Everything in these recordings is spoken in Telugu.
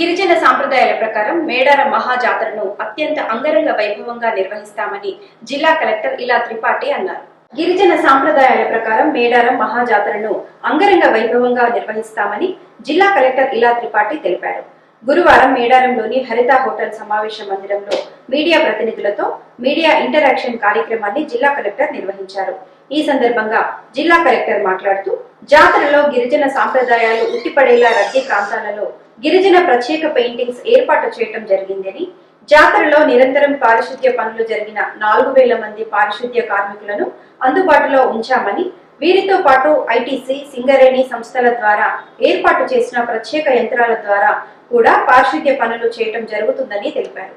గిరిజన సాంప్రదాయాల ప్రకారం మేడారం మహాజాతరను అత్యంత అంగరంగ వైభవంగా నిర్వహిస్తామని జిల్లా కలెక్టర్ ఇలా త్రిపాఠి అన్నారు. గిరిజన సాంప్రదాయాల ప్రకారం మేడారం మహాజాతరను అంగరంగ వైభవంగా నిర్వహిస్తామని జిల్లా కలెక్టర్ ఇలా త్రిపాఠి తెలిపారు. గురువారం మేడారంలోని హరిత హోటల్ సమావేశ మందిరంలో మీడియా ప్రతినిధులతో మీడియా ఇంటరాక్షన్ కార్యక్రమాన్ని జిల్లా కలెక్టర్ నిర్వహించారు. ఈ సందర్భంగా జిల్లా కలెక్టర్ మాట్లాడుతూ జాతరలో గిరిజన సాంప్రదాయాలు ఉట్టిపడేలా రద్దీ ప్రాంతాలలో గిరిజన ప్రత్యేక పెయింటింగ్స్ ఏర్పాటు చేయటం జరిగిందని జాతరలో నిరంతరం పారిశుద్ధ్య పనులు జరిగిన నాలుగు వేల మంది పారిశుద్ధ్య కార్మికులను అందుబాటులో ఉంచామని వీరితో పాటు ఐటీసీ సింగరేణి సంస్థల ద్వారా ఏర్పాటు చేసిన ప్రత్యేక యంత్రాల ద్వారా కూడా పారిశుద్ధ్య పనులు చేయటం జరుగుతుందని తెలిపారు.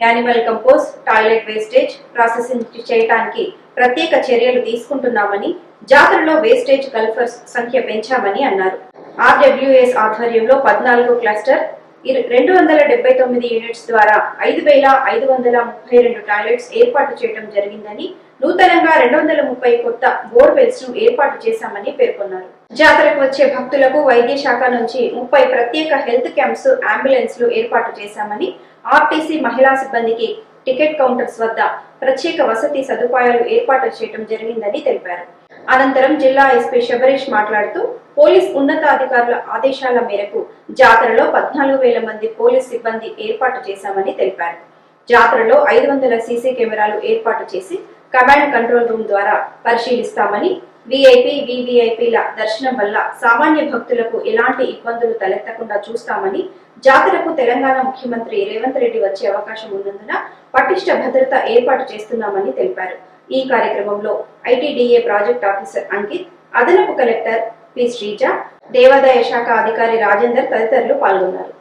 Animal compost toilet wastage processing చేయటానికి ప్రత్యేక చర్యలు తీసుకుంటున్నామని జాతరలో వేస్టేజ్ గల్ఫర్స్ సంఖ్య పెంచామని అన్నారు. ఆర్డబ్ల్యూఎస్ ఆధ్వర్యంలో పద్నాలుగు క్లస్టర్ రెండు వందల డెబ్బై తొమ్మిది యూనిట్స్ ద్వారా ఐదు వేల ఐదు వందల ముప్పై రెండు టాయిలెట్స్ ఏర్పాటు చేయడం జరిగిందని నూతనంగా రెండు వందల ముప్పై కొత్త బోర్వెల్స్ను ఏర్పాటు చేశామని పేర్కొన్నారు. జాతరకు వచ్చే భక్తులకు వైద్య శాఖ నుంచి ముప్పై ప్రత్యేక హెల్త్ క్యాంప్స్ అంబులెన్స్లు ఏర్పాటు చేశామని ఆర్టీసీ మహిళా సిబ్బందికి టికెట్ కౌంటర్స్ వద్ద ప్రత్యేక వసతి సదుపాయాలు ఏర్పాటు చేయడం జరిగిందని తెలిపారు. అనంతరం జిల్లా ఎస్పీ శబరీష్ మాట్లాడుతూ పోలీస్ ఉన్నతాధికారుల ఆదేశాల మేరకు జాతరలో పద్నాలుగు వేల మంది పోలీస్ సిబ్బంది ఏర్పాటు చేశామని తెలిపారు. జాతరలో ఐదు వందల సీసీ కెమెరాలు ఏర్పాటు చేసి కమాండ్ కంట్రోల్ రూమ్ ద్వారా పరిశీలిస్తామని విఐపి వివిఐపిల దర్శనం వల్ల సామాన్య భక్తులకు ఎలాంటి ఇబ్బందులు తలెత్తకుండా చూస్తామని జాతరకు తెలంగాణ ముఖ్యమంత్రి రేవంత్ రెడ్డి వచ్చే అవకాశం ఉన్నందున పటిష్ట భద్రత ఏర్పాటు చేస్తున్నామని తెలిపారు. ఈ కార్యక్రమంలో ఐటీడీఏ ప్రాజెక్ట్ ఆఫీసర్ అంకిత్ అదనపు కలెక్టర్ పి శ్రీజ దేవాదాయ శాఖ అధికారి రాజేందర్ తదితరులు పాల్గొన్నారు.